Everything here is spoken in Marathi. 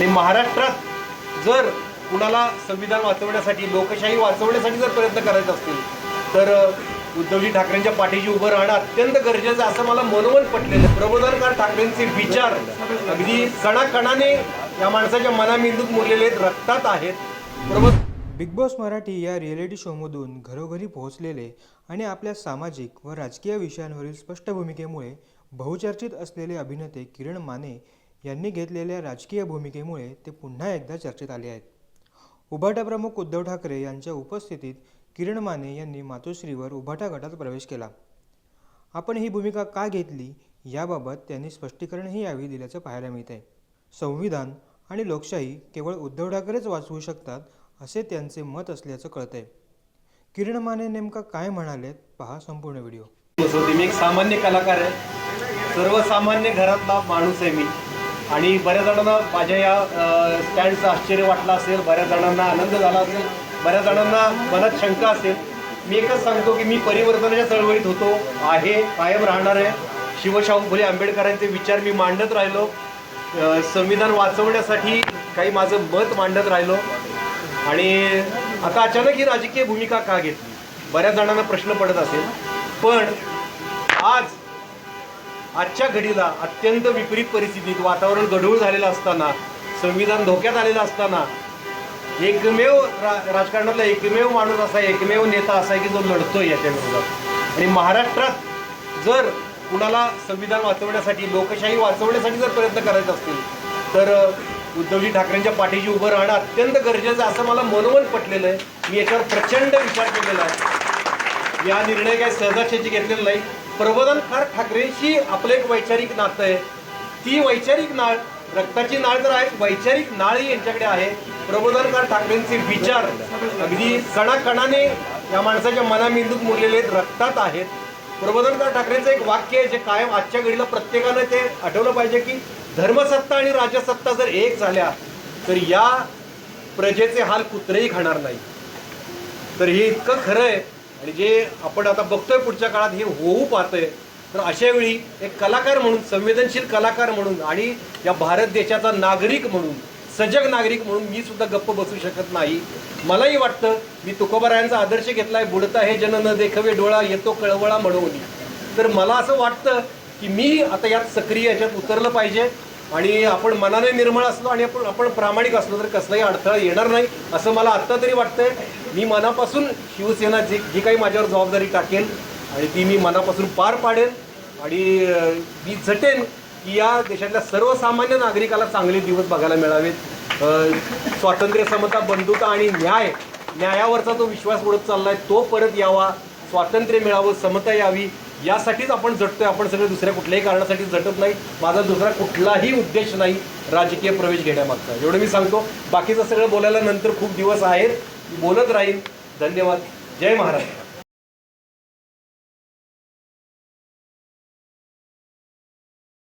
आणि महाराष्ट्रात जर कुणाला संविधान वाचवण्यासाठी लोकशाही वाचवण्यासाठी जर प्रयत्न करायचे असतील तर उद्धवजी ठाकरेंच्या पाठीशी उभं राहणं अत्यंत गरजेचं असं मला मनोमन पटलेलं प्रबोधनकार ठाकरेंचे विचार अगदी कणाकणाने या माणसाच्या मनामेंदूत मुरलेले रक्तात आहेत. प्रबोध बिग बॉस मराठी या रिएलिटी शोमधून घरोघरी पोहोचलेले आणि आपल्या सामाजिक व राजकीय विषयांवरील स्पष्ट भूमिकेमुळे बहुचर्चित असलेले अभिनेते किरण माने यांनी घेतलेल्या राजकीय भूमिकेमुळे ते पुन्हा एकदा चर्चेत आले आहेत. उभाटा प्रमुख उद्धव ठाकरे यांच्या उपस्थितीत किरण माने यांनी मातोश्रीवर उभाटा गटात प्रवेश केला. आपण ही भूमिका का घेतली याबाबत त्यांनी स्पष्टीकरणही यावेळी दिल्याचं पाहायला मिळत आहे संविधान आणि लोकशाही केवळ उद्धव ठाकरेच वाचवू शकतात असे त्यांचे मत असल्याचं कळतंय. किरण माने नेमका काय म्हणालेत पहा संपूर्ण व्हिडिओ. मी एक सामान्य कलाकार आहे. सर्वसामान्य घरातला माणूस आहे मी. आणि बऱ्याच जणांना माझ्या या स्टँडचं आश्चर्य वाटलं असेल बऱ्याच जणांना आनंद झाला असेल बऱ्याच जणांना मनात शंका असेल. मी एकच सांगतो की मी परिवर्तनाच्या चळवळीत होतो आहे कायम राहणार आहे. शिवशाहू फुले आंबेडकरांचे विचार मी मांडत राहिलो. संविधान वाचवण्यासाठी काही माझं मत मांडत राहिलो. आणि आता अचानक ही राजकीय भूमिका का घेतली? बऱ्याच जणांना प्रश्न पडत असेल. पण आज आजच्या घडीला अत्यंत विपरीत परिस्थितीत वातावरण गढूळ झालेलं असताना संविधान धोक्यात आलेलं असताना एकमेव रा राजकारणातला एकमेव माणूस असा एकमेव नेता असा आहे की जो लढतोय याच्या विरोधात आणि महाराष्ट्रात जर कुणाला संविधान वाचवण्यासाठी लोकशाही वाचवण्यासाठी जर प्रयत्न करायचे असतील तर उद्धवजी ठाकरेंच्या पाठीशी उभं राहणं अत्यंत गरजेचं असं मला मनोमन पटलेलं आहे. मी याच्यावर प्रचंड विचार केलेला आहे. या निर्णय काय सहजाशेची घेतलेला नाही. प्रबोधनकार ठाकरेंशी आपलं एक वैचारिक नातं आहे. ती वैचारिक नाळ रक्ताची नाळ तर आहे वैचारिक नाळही यांच्याकडे आहे. प्रबोधनकार ठाकरेंचे विचार अगदी कणाकणाने या माणसाच्या मनामेंदूत मुरलेले आहेत रक्तात आहेत. प्रबोधनकार ठाकरेंचं एक वाक्य आहे जे कायम आजच्या घडीला प्रत्येकानं ते आठवलं पाहिजे की धर्मसत्ता आणि राजसत्ता जर एक झाल्या तर या प्रजेचे हाल कुत्रेही खाणार नाही. तर हे इतकं खरं आहे आणि जे आपण आता बघतोय पुढच्या काळात हे होऊ पाहतंय तर अशा वेळी एक कलाकार म्हणून संवेदनशील कलाकार म्हणून आणि या भारत देशाचा नागरिक म्हणून सजग नागरिक म्हणून मी सुद्धा गप्प बसू शकत नाही. मलाही वाटतं मी तुकोबारायांचा आदर्श घेतलाय बुडता हे जन न देखवे डोळा येतो कळवळा म्हणून. तर मला असं वाटतं की मी आता यात सक्रिय याच्यात उतरलं पाहिजे आणि आपण मनाने निर्मळ असलो आणि आपण आपण प्रामाणिक असलो तर कसलाही अडथळा येणार नाही असं मला आत्ता तरी वाटतंय. मी मनापासून शिवसेना जी जी काही माझ्यावर जबाबदारी टाकेल आणि ती मी मनापासून पार पाडेल आणि मी झटेन की या देशातल्या सर्वसामान्य नागरिकाला चांगले दिवस बघायला मिळावेत. स्वातंत्र्य समता बंधुता आणि न्याय न्यायावरचा जो विश्वास उडत चालला आहे तो परत यावा. स्वातंत्र्य मिळावं समता यावी यासाठीच आपण झटतोय. आपण सगळे दुसऱ्या कुठल्याही कारणासाठी झटत नाही. माझा दुसरा कुठलाही उद्देश नाही राजकीय प्रवेश घेण्यामागचा. एवढं मी सांगतो. बाकीचं सगळं बोलायला नंतर खूप दिवस आहेत. बोलत राहील. धन्यवाद. जय महाराष्ट्र.